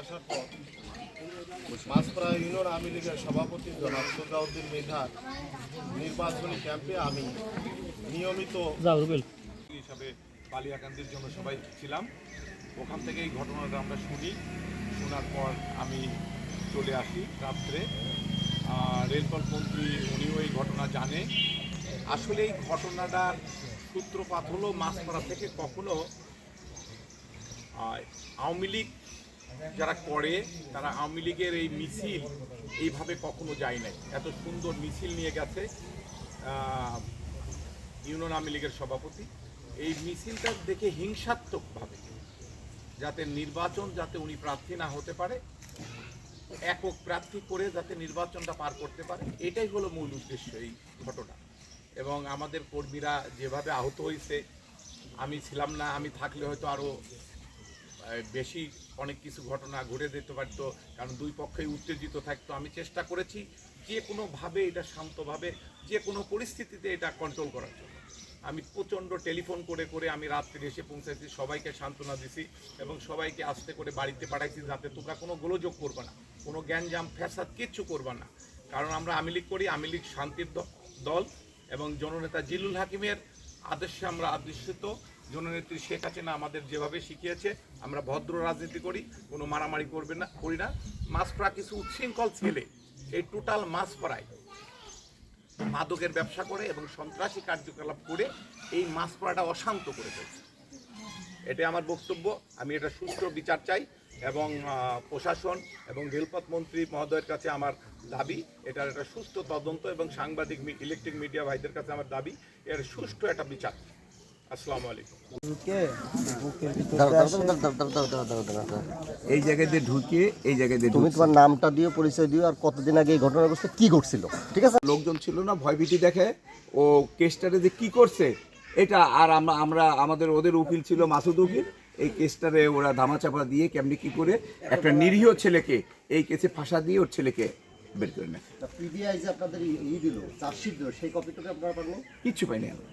আসার পর মাছপাড়া ইউনিয়ন আওয়ামী লীগের সভাপতি জনাব সুজাউদ্দিন মৃধার নির্বাচনী ক্যাম্পে আমি নিয়মিত হিসাবে বালিয়াকান্দির জন্য সবাই ছিলাম। ওখান থেকে এই ঘটনাটা আমরা শুনি। শোনার পর আমি চলে আসি রাত্রে। আর রেলপথ মন্ত্রী উনিও এই ঘটনা জানে। আসলে এই ঘটনাটার সূত্রপাত হলো মাছপাড়া থেকে কখনো আওয়ামী লীগ যারা করে, তারা আওয়ামী লীগের এই মিছিল এইভাবে কখনো যায় নাই। এত সুন্দর মিছিল নিয়ে গেছে ইউনিয়ন আওয়ামী লীগের সভাপতি। এই মিছিলটা দেখে হিংসাত্মকভাবে, যাতে নির্বাচন যাতে উনি প্রার্থী না হতে পারে, একক প্রার্থী করে যাতে নির্বাচনটা পার করতে পারে, এটাই হলো মূল উদ্দেশ্য এই ঘটনা। এবং আমাদের কর্মীরা যেভাবে আহত হয়েছে আমি ছিলাম না, আমি থাকলে হয়তো আরও বেশি অনেক কিছু ঘটনা ঘুরে যেতে পারতো, কারণ দুই পক্ষই উত্তেজিত থাকতো। আমি চেষ্টা করেছি যে কোনোভাবে এটা শান্তভাবে, যে কোনো পরিস্থিতিতে এটা কন্ট্রোল করার জন্য। আমি প্রচণ্ড টেলিফোন করে করে আমি রাত্রে এসে পৌঁছাইছি সবাইকে সান্ত্বনা দিছি এবং সবাইকে আস্তে করে বাড়িতে পাঠাইছি যাতে তোমরা কোনো গোলযোগ করবে না, কোনো জ্ঞানজাম ফ্যাসাদ কিচ্ছু করবে না। কারণ আমরা আওয়ামী লীগ করি, আওয়ামী লীগ শান্তির দল এবং জননেতা জিলুল হাকিমের আদর্শে আমরা আদর্শিত জননেত্রী শেখ হাসিনা আমাদের যেভাবে শিখিয়েছে, আমরা ভদ্র রাজনীতি করি, কোনো মারামারি করবে না, করি না। মাছপাড়া কিছু উচ্ছৃঙ্খল ছেলে, এই টোটাল মাছপাড়ায় মাদকের ব্যবসা করে এবং সন্ত্রাসী কার্যকলাপ করে এই মাছপাড়াটা অশান্ত করে ফেলছে। এটাই আমার বক্তব্য, আমি এটা সুষ্ঠু বিচার চাই। এবং প্রশাসন এবং রেলপথ মন্ত্রী মহোদয়ের কাছে আমার দাবি এটার একটা সুস্থ তদন্ত এবং সাংবাদিক ইলেকট্রিক মিডিয়া ভাইদের কাছে আমার দাবি এর সুষ্ঠু একটা বিচার। আসসালামু আলাইকুম। এই জায়গায় দিয়ে ঢুকে এই জায়গায় দিয়ে তুমি তোমার নামটা দিও পরিচয় দিও আর কতদিন আগে এই ঘটনা ঘটছে কি ঘটছিল? ঠিক আছে? লোকজন ছিল না ভয়ভীতি দেখে ও কেসটারে যে কি করছে এটা আর আমরা আমরা আমাদের ওদের উকিল ছিল মাসুদ উকিল। এই কেসটারে ওরা ধামাচাপা দিয়ে কেমনি কি করে একটা নিরীহ ছেলেকে এই কেসে ফাঁসা দিয়ে ওর ছেলেকে বের করে নেয়। পিবিআই যে আপনাদের ই দিল চার্জশিট দিল সেই কপিটাকে আপনারা পারবেন কিচ্ছু পাইনি আমরা।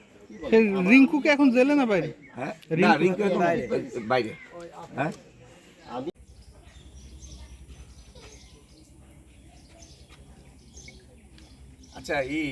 রিঙ্কুকে এখন জেলে না বাইরে? হ্যাঁ? না রিঙ্কু এখন বাইরে। হ্যাঁ? আচ্ছা এই